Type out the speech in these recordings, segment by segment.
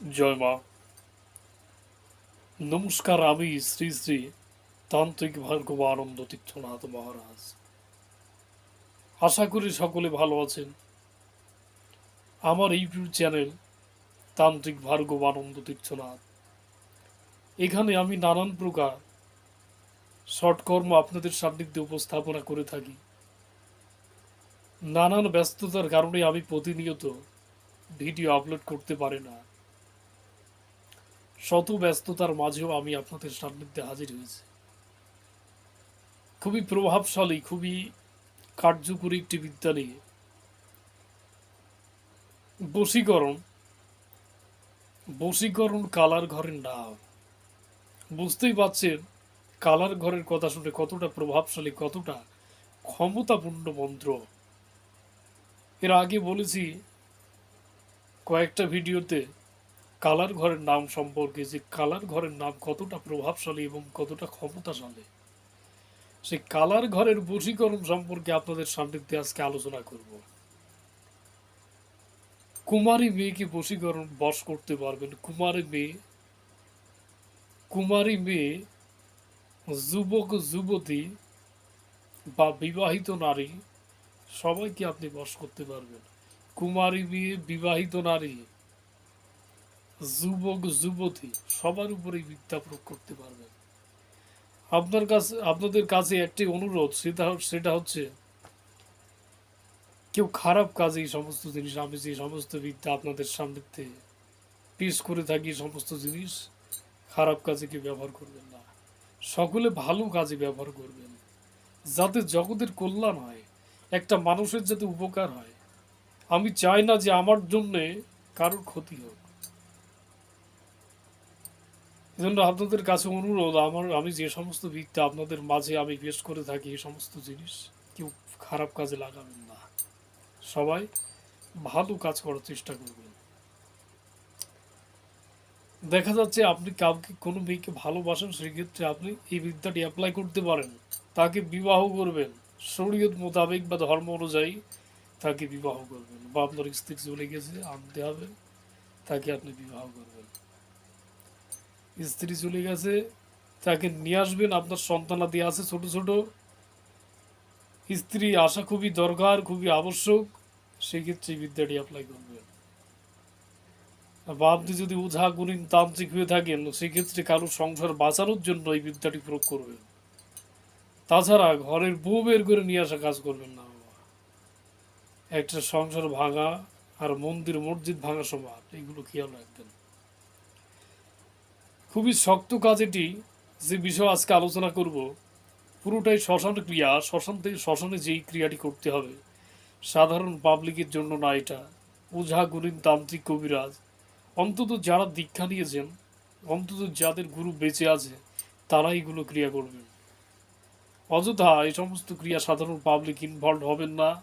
জয় মা। নমস্কার আমি শ্রী শ্রী তান্ত্রিক ভার্গব আনন্দ তীর্থনাথ মহারাজ। আশা করি সকলে ভালো আছেন। আমার ইউটিউব চ্যানেল তান্ত্রিক ভার্গব আনন্দ তীর্থনাথ। এখানে আমি নানান প্রকার শর্টকর্ম আপনাদের সান্নিধ্যে উপস্থাপনা করে থাকি। নানান ব্যস্ততার কারণে আমি প্রতিনিয়ত ভিডিও আপলোড করতে পারি না। শত ব্যস্ততার মাঝেও আমি আপনাদের সান্নিধ্যে হাজির হয়েছি। খুবই প্রভাবশালী, খুবই কার্যকরী একটি বিদ্যা নিয়ে। বশীকরণ বশীকরণ কালার ঘরের নাম। বুঝতেই পারছেন কালার ঘরের কথা শুনে কতটা প্রভাবশালী, কতটা ক্ষমতাপূর্ণ মন্ত্র। এর আগে বলেছি, কয়েকটা ভিডিওতে কালার ঘরের নাম সম্পর্কে যে কালার ঘরের নাম কতটা প্রভাবশালী এবং কতটা ক্ষমতাশালী সেই কালার ঘরের বশীকরণ সম্পর্কে আপনাদের সান্নিধ্যে আজকে আলোচনা করব। কুমারী মেয়েকে বশীকরণ বশ করতে পারবেন। কুমারী মেয়ে কুমারী মেয়ে যুবক, যুবতী বা বিবাহিত নারী, সবাইকে আপনি বশ করতে পারবেন। কুমারী মেয়ে বিবাহিত নারী যুবক যুবতী সবার উপরেই বিদ্যা প্রয়োগ করতে পারবেন আপনার কাছে, আপনাদের কাছে একটি অনুরোধ, সেটা সেটা হচ্ছে, কেউ খারাপ কাজে এই সমস্ত জিনিস, আমি যে সমস্ত বিদ্যা আপনাদের সান্নিধ্যে পেশ করে থাকি সমস্ত জিনিস, খারাপ কাজে কেউ ব্যবহার করবেন না। সকলে ভালো কাজে ব্যবহার করবেন। যাতে জগতের কল্যাণ হয়, একটা মানুষের যাতে উপকার হয়। আমি চাই না যে আমার জন্যে কারোর ক্ষতি হোক। এজন্য আপনাদের কাছে অনুরোধ, আমার, আমি যে সমস্ত বিদ্যা আপনাদের মাঝে আমি পেশ করে থাকি, এই সমস্ত জিনিস কেউ খারাপ কাজে লাগাবেন না। সবাই ভালো কাজ করার চেষ্টা করবেন। দেখা যাচ্ছে আপনি কাউকে, কোনো মেয়েকে ভালোবাসেন, সেক্ষেত্রে আপনি এই বিদ্যাটি অ্যাপ্লাই করতে পারেন। তাকে বিবাহ করবেন। শরীয়ত মোতাবেক বা ধর্ম অনুযায়ী তাকে বিবাহ করবেন। বা আপনার স্ত্রী চলে গেছে আনতে হবে, তাকে আপনি বিবাহ করবেন। স্ত্রী চলে গেছে, তাকে নিয়ে আসবেন, আপনার সন্তানাদি আছে ছোট ছোট। স্ত্রী আসা খুবই দরকার, খুবই আবশ্যক, সেক্ষেত্রে বিদ্যাটি অ্যাপ্লাই করবেন। বা আপনি যদি ওঝা গুণিন তান্ত্রিক হয়ে থাকেন, সেক্ষেত্রে কারও সংসার বাঁচানোর জন্য এই বিদ্যাটি প্রয়োগ করবেন। তাছাড়া ঘরের বউ বের করে নিয়ে আসা কাজ করবেন না। একটা সংসার ভাঙা আর মন্দির, মসজিদ ভাঙা সমান, এগুলো খেয়াল রাখবেন। খুবই শক্ত কাজ এটি। যে বিষয় আজকে আলোচনা করব, পুরোটাই শ্মশান ক্রিয়া, শ্মশান থেকে শ্মশানে যেই ক্রিয়াটি করতে হবে, সাধারণ পাবলিকের জন্য না এটা। ওঝা গুরিন তান্ত্রিক কবিরাজ, অন্তত যারা দীক্ষা নিয়েছেন, অন্তত যাদের গুরু বেঁচে আছে তারা এগুলো ক্রিয়া করবেন। অযথা এই সমস্ত ক্রিয়া সাধারণ পাবলিক ইনভলভ হবেন না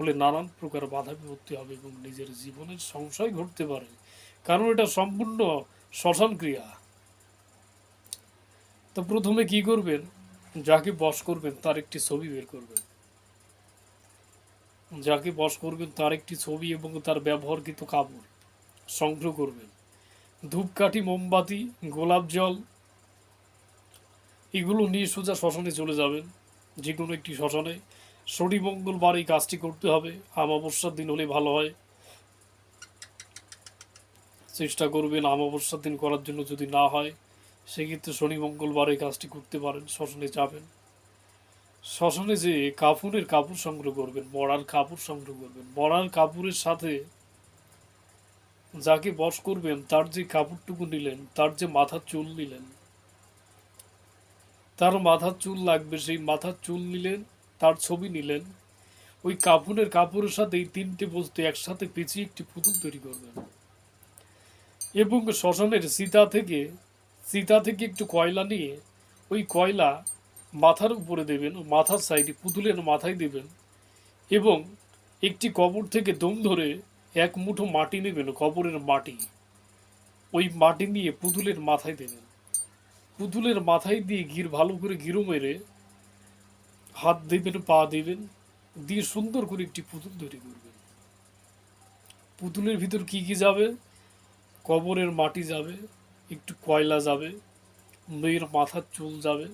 হলে নানান প্রকার বাধা বিপত্তি হবে এবং নিজের জীবনের সংশয় ঘটতে পারে। কারণ এটা সম্পূর্ণ শ্মশান ক্রিয়া। তো প্রথমে কি করবেন? যাকে বশ করবেন, তার একটি ছবি বের করবেন। যাকে বশ করবেন, তার একটি ছবি এবং তার ব্যবহারকৃত কাপড় সংগ্রহ করবেন। ধূপকাঠি, মোমবাতি, গোলাপ জল, এগুলো নিয়ে সোজা শ্মশানে চলে যাবেন। যে কোনো একটি শ্মশানে। শনি, মঙ্গলবার এই কাজটি করতে হবে। আমাবস্যার দিন হলে ভালো হয়। চেষ্টা করবেন আমাবস্যার দিন করার জন্য যদি না হয়। সেক্ষেত্রে শনি, মঙ্গলবার এই কাজটি করতে পারেন, শ্মশানে যাবেন। শ্মশানে যে কাপড়ের কাপড় সংগ্রহ করবেন মরার কাপড় সংগ্রহ করবেন। মরার কাপড়ের সাথে যাকে বশ করবেন, তার যে কাপড়টুকু নিলেন, তার যে মাথার চুল নিলেন, তার মাথার চুল লাগবে, সেই মাথার চুল নিলেন, তার ছবি নিলেন, ওই কাপড়ের কাপড়ের সাথে এই তিনটে বস্তু একসাথে পেঁচিয়ে একটি পুতুল তৈরি করবেন। এবং শ্মশানের সীতা থেকে সীতা থেকে একটু কয়লা নিয়ে ওই কয়লা মাথার উপরে দেবেন, ও মাথার সাইডে পুতুলের মাথায় দেবেন এবং একটি কবর থেকে দম ধরে এক মুঠো মাটি নেবেন, কবরের মাটি। ওই মাটি নিয়ে পুতুলের মাথায় দেবেন। পুতুলের মাথায় দিয়ে গির ভালো করে গিরো মেরে হাত দেবেন, পা দেবেন, দিয়ে সুন্দর করে একটি পুতুল তৈরি করবেন। পুতুলের ভিতর কি কি যাবে? কবরের মাটি যাবে একটু কয়লা যাবে, মেয়ের মাথার চুল যাবে,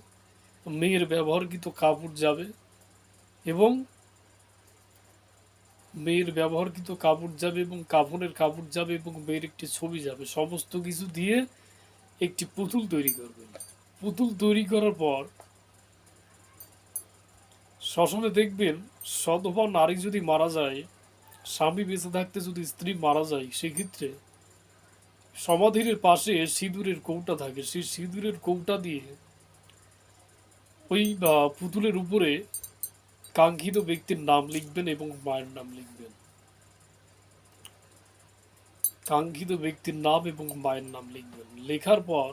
মেয়ের ব্যবহারকৃত কাপড় যাবে এবং মেয়ের ব্যবহারকৃত কাপড় যাবে এবং কাপড়ের কাপড় যাবে এবং মেয়ের একটি ছবি যাবে। সমস্ত কিছু দিয়ে একটি পুতুল তৈরি করবেন। পুতুল তৈরি করার পর শ্মশানে দেখবেন সধবা নারী যদি মারা যায়, স্বামী বেঁচে থাকতে যদি স্ত্রী মারা যায়, সেক্ষেত্রে সমাধির পাশে সিঁদুরের কৌটা থাকে। সেই সিঁদুরের কৌটা দিয়ে ওই পুতুলের উপরে কাঙ্ক্ষিত ব্যক্তির নাম লিখবেন এবং মায়ের নাম লিখবেন। কাঙ্ক্ষিত ব্যক্তির নাম এবং মায়ের নাম লিখবেন। লেখার পর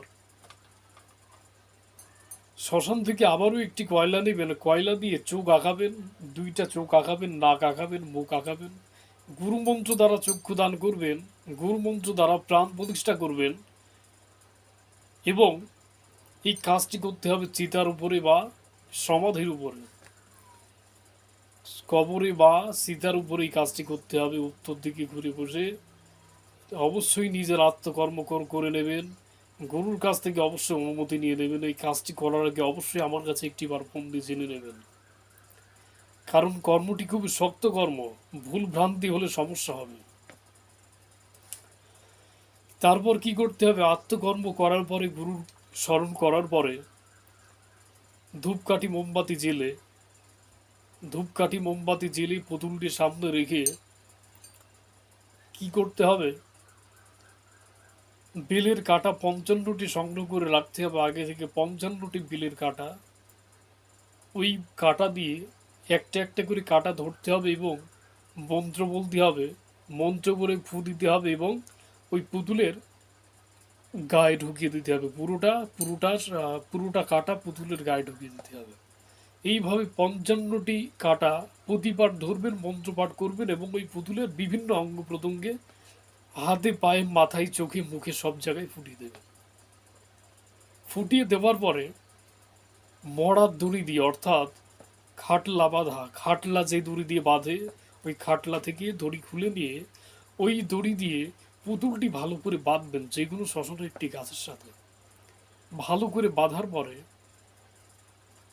শ্মশান থেকে আবারও একটি কয়লা নেবেন। কয়লা দিয়ে চোখ আঁকাবেন, দুইটা চোখ আঁকাবেন, নাক আঁকাবেন, মুখ আঁকাবেন। গুরুমন্ত্র দ্বারা চক্ষু দান করবেন, গুরুমন্ত্র দ্বারা প্রাণ প্রতিষ্ঠা করবেন এবং এই কাজটি করতে হবে চিতার উপরে বা সমাধির উপরে। কবরে বা সীতার উপরে এই কাজটি করতে হবে, উত্তর দিকে ঘুরে বসে অবশ্যই নিজের আত্মকর্ম করে নেবেন। গরুর কাছ থেকে অবশ্যই অনুমতি নিয়ে নেবেন। এই কাজটি করার আগে অবশ্যই আমার কাছে একটি বার ফোন দিয়ে জেনে নেবেন। কারণ কর্মটি খুবই শক্ত কর্ম। ভুল ভ্রান্তি হলে সমস্যা হবে। তারপর কি করতে হবে? আত্মকর্ম করার পরে, গুরু স্মরণ করার পরে, ধূপকাঠি মোমবাতি জেলে ধূপকাঠি মোমবাতি জেলে পুতুলটি সামনে রেখে কি করতে হবে? বিলের কাটা পঞ্চান্নটি সংগ্রহ করে রাখতে হবে। আগে থেকে পঞ্চান্নটি বিলের কাটা, ওই কাটা দিয়ে একটা একটা করে কাটা ধরতে হবে এবং মন্ত্র বলতে হবে, মন্ত্র করে ফু দিতে হবে এবং ওই পুতুলের গায়ে ঢুকিয়ে দিতে হবে। পুরোটা পুরোটা পুরোটা কাটা পুতুলের গায়ে ঢুকিয়ে দিতে হবে। এইভাবে পঞ্চান্নটি কাটা প্রতিবার ধরবেন, মন্ত্রপাঠ করবেন এবং ওই পুতুলের বিভিন্ন অঙ্গ প্রত্যঙ্গে হাতে, পায়ে, মাথায়, চোখে, মুখে সব জায়গায় ফুটিয়ে দেবেন। ফুটিয়ে দেওয়ার পরে মরার দড়ি দিয়ে, অর্থাৎ খাটলা বাঁধা, খাটলা যে দড়ি দিয়ে বাঁধে, ওই খাটলা থেকে দড়ি খুলে নিয়ে ওই দড়ি দিয়ে পুতুলটি ভালো করে বাঁধবেন যে কোনো শ্মশানের একটি গাছের সাথে। ভালো করে বাঁধার পরে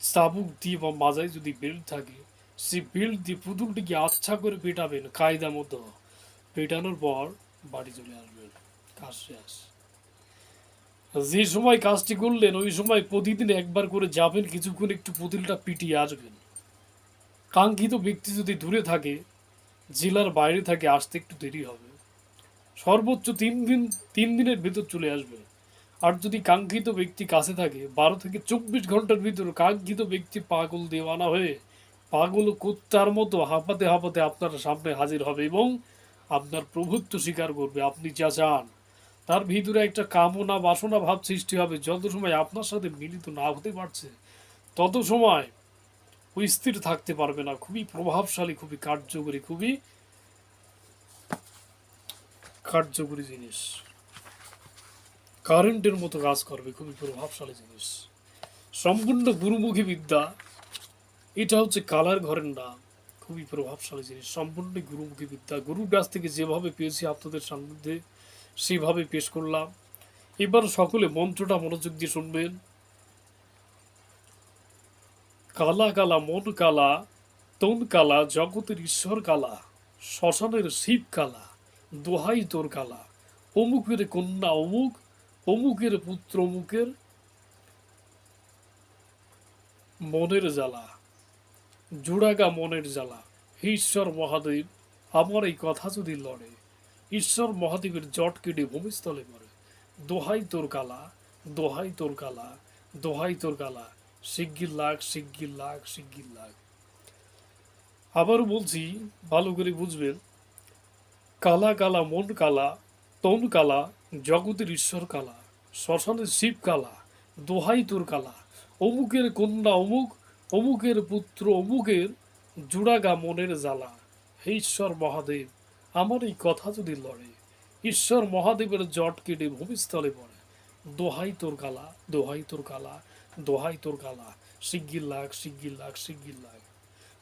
চাবুক দিয়ে বা মাজায় যদি বেল্ট থাকে, সেই বেল্ট দিয়ে পুতুলটিকে আচ্ছা করে পেটাবেন কায়দা মতো। পেটানোর পর বাড়ি চলে আসবেন, কাজ শেষ। যে সময় কাজটি করলেন, ওই সময় প্রতিদিন একবার করে যাবেন, কিছুক্ষণ একটু পুতুলটা পিটিয়ে আসবেন। কাঙ্ক্ষিত ব্যক্তি যদি দূরে থাকে, জেলার বাইরে থাকে, আসতে একটু দেরি হবে। সর্বোচ্চ তিন দিন, তিন দিনের ভিতর চলে আসবে। আর যদি কাঙ্ক্ষিত ব্যক্তি কাছে থাকে, বারো থেকে চব্বিশ ঘণ্টার ভিতর কাঙ্ক্ষিত ব্যক্তি পাগল দেওয়ানা হয়ে, পাগল কুত্তার মতো হাঁপাতে হাঁপাতে আপনার সামনে হাজির হবে এবং আপনার প্রভুত্ব স্বীকার করবে, আপনি যা চান। তার ভিতরে একটা কামনা বাসনা ভাব সৃষ্টি হবে, যত সময় আপনার সাথে মিলিত না হতে পারছে, তত সময় স্থির থাকতে পারবে না, খুবই প্রভাবশালী, খুবই কার্যকরী খুবই কার্যকরী জিনিস। কারেন্টের মতো কাজ করবে, খুবই প্রভাবশালী জিনিস। সম্পূর্ণ গুরুমুখী বিদ্যা, এটা হচ্ছে কালার ঘরের নাম, খুবই প্রভাবশালী জিনিস, সম্পূর্ণ গুরুমুখী বিদ্যা। গুরুর কাছ থেকে যেভাবে পেয়েছি আপনাদের সান্নিধ্যে সেভাবে পেশ করলাম। এবার সকলে মন্ত্রটা মনোযোগ দিয়ে শুনবেন। কালা কালা, মন কালা, তন কালা, জগতের ঈশ্বর কালা, শ্মশানের শিব কালা, দোহাই তোর কালা, অমুকের কন্যা অমুক, অমুকের পুত্র অমুকের মনের জ্বালা, জোড়াগা মনের জ্বালা। হে ঈশ্বর মহাদেব, আমার এই কথা যদি লড়ে, ঈশ্বর মহাদেবের জট কেটে ভূমিস্থলে পড়ে, দোহাই তোর কালা, দোহাই তোর কালা, দোহাই তোর কালা শিগগির লাখ শিগগির আবারও বলছি, ভালো করে বুঝবেন, কালা কালা, মন কালা, তন কালা, জগতের ঈশ্বর কালা, শ্মশানের শিব কালা, দোহাই তোর কালা, অমুকের কন্যা অমুক, অমুকের পুত্র অমুকের জুড়াগা মনের জ্বালা। হে ঈশ্বর মহাদেব, আমার এই কথা যদি লড়ে, ঈশ্বর মহাদেবের জট কেটে ভূমিস্থলে পড়ে, দোহাই তোর কালা, দোহাই তোর কালা দোহাই তোর কালা শিগগির লাখ শিগগির লাখ শিগগির লাখ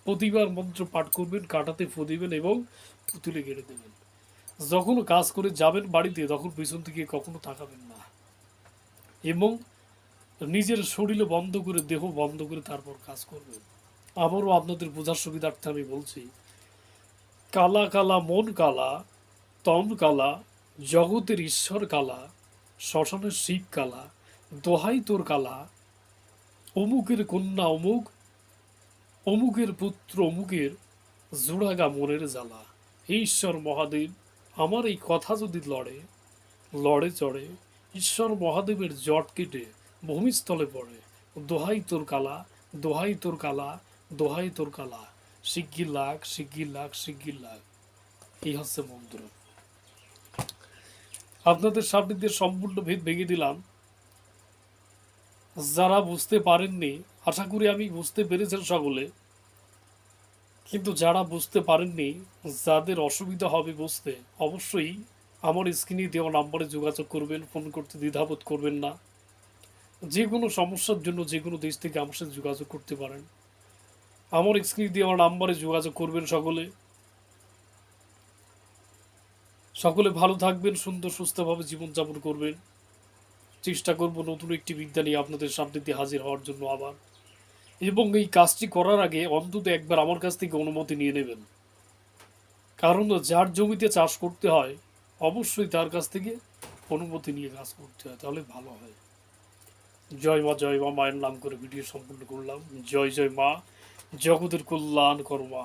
প্রতিবার মন্ত্র পাঠ করবেন, কাটাতে ফু দিবেন এবং পুতুলে কেটে দেবেন। যখন কাজ করে যাবেন বাড়িতে, তখন পিছন থেকে কখনো তাকাবেন না। এবং নিজের শরীরে বন্ধ করে, দেহ বন্ধ করে তারপর কাজ করবেন। আবারও আপনাদের বোঝার সুবিধার্থে আমি বলছি, কালা কালা মন কালা, তন কালা, জগতের ঈশ্বর কালা, শ্মশানের শিব কালা, দোহাই তোর কালা অমুকের কন্যা অমুক, অমুকের পুত্র অমুকের জোড়াগা মনের জ্বালা। হে ঈশ্বর মহাদেব, আমার এই কথা যদি লড়ে লড়ে চড়ে, ঈশ্বর মহাদেবের জট কেটে ভূমিস্থলে পড়ে, দোহাই তোর কালা, দোহাই তোর কালা, দোহাই তোর কালা, শিগগির লাখ শিগগির লাখ শিগগির লাখ এই হচ্ছে মন্ত্র। আপনাদের সামনে দিয়ে সম্পূর্ণ ভেদ ভেঙে দিলাম। যারা বুঝতে পারেননি, আশা করি আমি বুঝতে পেরেছেন সকলে। কিন্তু যারা বুঝতে পারেননি, যাদের অসুবিধা হবে বুঝতে, অবশ্যই আমার স্ক্রিনে দেওয়া নাম্বারে যোগাযোগ করবেন, ফোন করতে দ্বিধাবোধ করবেন না। যে কোনো সমস্যার জন্য যে কোনো দেশ থেকে আমার সাথে যোগাযোগ করতে পারেন। আমার স্ক্রিনে দেওয়া নাম্বারে যোগাযোগ করবেন সকলে। সকলে ভালো থাকবেন, সুন্দর সুস্থভাবে জীবনযাপন করবেন। চেষ্টা করব নতুন একটি বিদ্যা নিয়ে আপনাদের সামনে দিয়ে হাজির হওয়ার জন্য আবার। এবং এই কাজটি করার আগে অন্তত একবার আমার কাছ থেকে অনুমতি নিয়ে নেবেন। কারণ যার জমিতে চাষ করতে হয়, অবশ্যই তার কাছ থেকে অনুমতি নিয়ে কাজ করতে হয়, তাহলে ভালো হয়। জয় মা জয় মা, মায়ের নাম করে ভিডিও সম্পূর্ণ করলাম। জয় জয় মা, জগতের কল্যাণ করমা